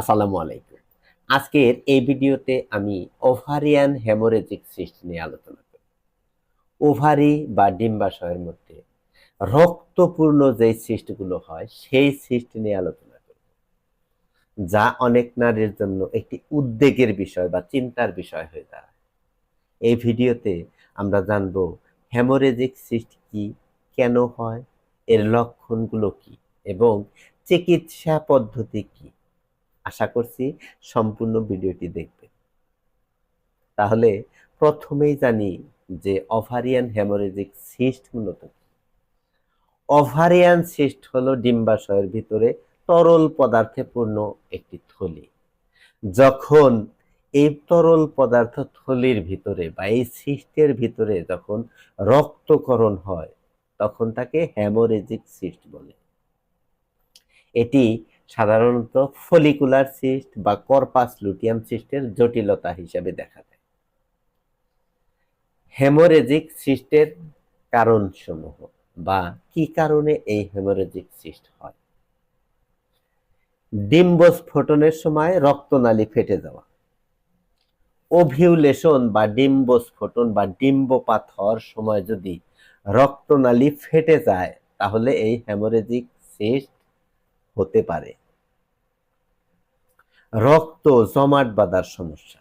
আসসালামু আলাইকুম। আজকের এই ভিডিওতে আমি ওভারিয়ান হেমোরেজিক সিস্ট নিয়ে আলোচনা করব। ওভারি বা ডিম্বাশয়ের মধ্যে রক্তপূর্ণ যে সিস্টগুলো হয়, সেই সিস্ট নিয়ে আলোচনা করব, যা অনেক নারীর জন্য একটি উদ্বেগের বিষয় বা চিন্তার বিষয় হয়ে দাঁড়ায়। এই ভিডিওতে আমরা জানব হেমোরেজিক সিস্ট কি, কেন হয়, এর লক্ষণগুলো কি, এবং চিকিৎসা পদ্ধতি কি আশা করছি সম্পূর্ণ ভিডিওটি দেখবে তাহলে প্রথমেই জানি যে ওভারিয়ান হেমোরেজিক সিস্ট মূলত কি। ওভারিয়ান সিস্ট হলো ডিম্বাশয়ের ভিতরে তরল পদার্থে পূর্ণ একটি থলি। যখন এই তরল পদার্থ থলির ভিতরে বা এই সিস্টের ভিতরে যখন রক্তকরণ হয়, তখন তাকে হেমোরেজিক সিস্ট বলে। এটি সাধারণত ফলিকুলার সিস্ট বা কর্পাস লুটিয়াম সিস্টের জটিলতা হিসাবে দেখা যায়। হেমোরেজিক সিস্টের কারণসমূহ বা কি কারণে এই হেমোরেজিক সিস্ট হয়? ডিম্বস্ফোটনের সময় রক্তনালী ফেটে যাওয়া। ওভিউলেশন বা ডিম্বস্ফোটন বা ডিম্বপাত হওয়ার সময় যদি রক্তনালী ফেটে যায়, তাহলে এই হেমোরেজিক সিস্ট হতে পারে। রক্ত জমাট বাঁধার সমস্যা।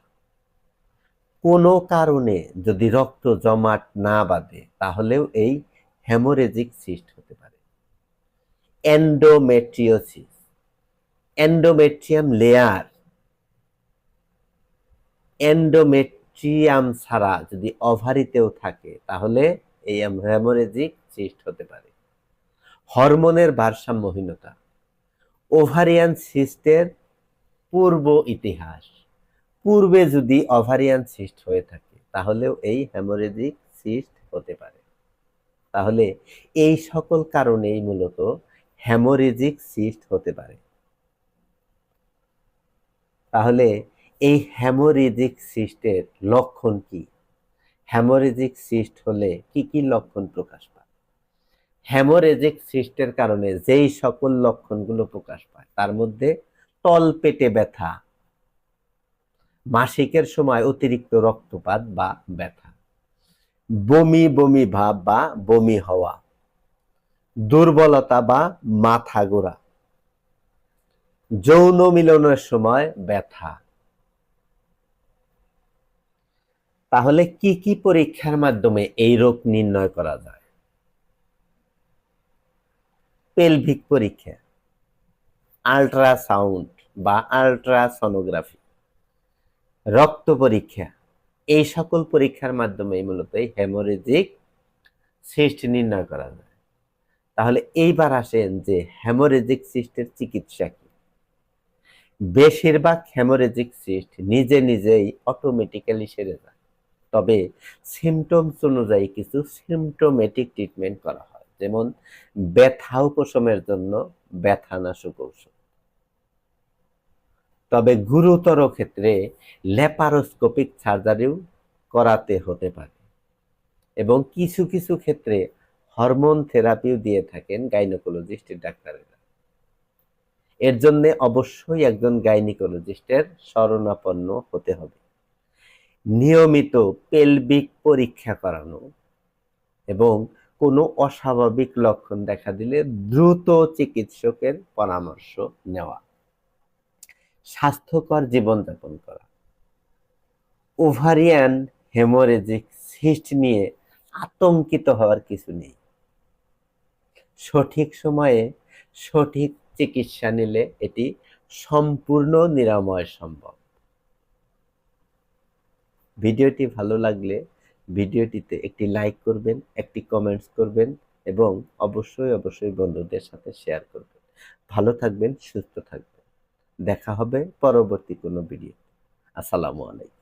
কোনো কারণে যদি রক্ত জমাট না বাঁধে, তাহলেও এই হেমোরেজিক সিস্ট হতে পারে। এন্ডোমেট্রিওসিস। Endometrium layer. এন্ডোমেট্রিয়াম ছাড়া যদি ওভারিতেও থাকে, তাহলে এই হেমোরেজিক সিস্ট হতে পারে। হরমোনের ভারসাম্যহীনতা। ওভারিয়ান সিস্টের পূর্ব ইতিহাস। পূর্বে যদি ওভারিয়ান সিস্ট হয়ে থাকে, তাহলেও এই হেমোরেজিক সিস্ট হতে পারে। তাহলে এই সকল কারণেই মূলত হেমোরেজিক সিস্ট হতে পারে। তাহলে এই হেমোরেজিক সিস্টের লক্ষণ কি? হ্যামোরেজিক সিস্ট হলে কি কি লক্ষণ প্রকাশ পায়? হেমোরেজিক সিস্টের কারণে যেই সকল লক্ষণগুলো প্রকাশ পায়, তার মধ্যে তল পেটে ব্যথা, মাসিকের সময় অতিরিক্ত রক্তপাত বা ব্যথা, বমি বমি ভাব বা বমি হওয়া, দুর্বলতা বা মাথা গোড়া, যৌন মিলনের সময় ব্যথা। তাহলে কি কি পরীক্ষার মাধ্যমে এই রোগ নির্ণয় করা যায়? পেলভিক পরীক্ষা। আল্ট্রাসাউন্ড বা আল্ট্রাসনোগ্রাফি। রক্ত পরীক্ষা। এই সকল পরীক্ষার মাধ্যমে মূলত হেমোরেজিক সিস্ট নির্ণয় করা যায়। তাহলে এইবার আসেন যে হেমোরেজিক সিস্টের চিকিৎসা কি। বেশিরভাগ হেমোরেজিক সিস্ট নিজে নিজেই অটোমেটিক্যালি সেরে যায়। তবে সিমটমস অনুযায়ী কিছু সিমটোমেটিক ট্রিটমেন্ট করা হয়। যেমন ব্যথা উপশমের জন্য ব্যথানাশক ঔষধ। তবে গুরুতর ক্ষেত্রে ল্যাপারোস্কোপিক সার্জারিও করাতে হতে পারে এবং কিছু কিছু ক্ষেত্রে হরমোন থেরাপিও দিয়ে থাকেন গাইনোকোলজিস্টের ডাক্তারেরা। এর জন্য অবশ্যই একজন গাইনিকোলজিস্টের শরণাপন্ন হতে হবে। নিয়মিত পেলবিক পরীক্ষা করানো এবং কোনো অস্বাভাবিক লক্ষণ দেখা দিলে দ্রুত চিকিৎসকের পরামর্শ নেওয়া। স্বাস্থ্যকর জীবনযাপন করা। ওভারিয়ান হেমোরেজিক সিস্ট নিয়ে আতঙ্কিত হওয়ার কিছু নেই। সঠিক সময়ে সঠিক চিকিৎসা নিলে এটি সম্পূর্ণ নিরাময় সম্ভব। ভিডিওটি ভালো লাগলে ভিডিওটিতে একটি লাইক করবেন, একটি কমেন্টস করবেন এবং অবশ্যই অবশ্যই বন্ধুদের সাথে শেয়ার করবেন। ভালো থাকবেন, সুস্থ থাকবেন। দেখা হবে পরবর্তী কোনো ভিডিও আসসালামু আলাইকুম।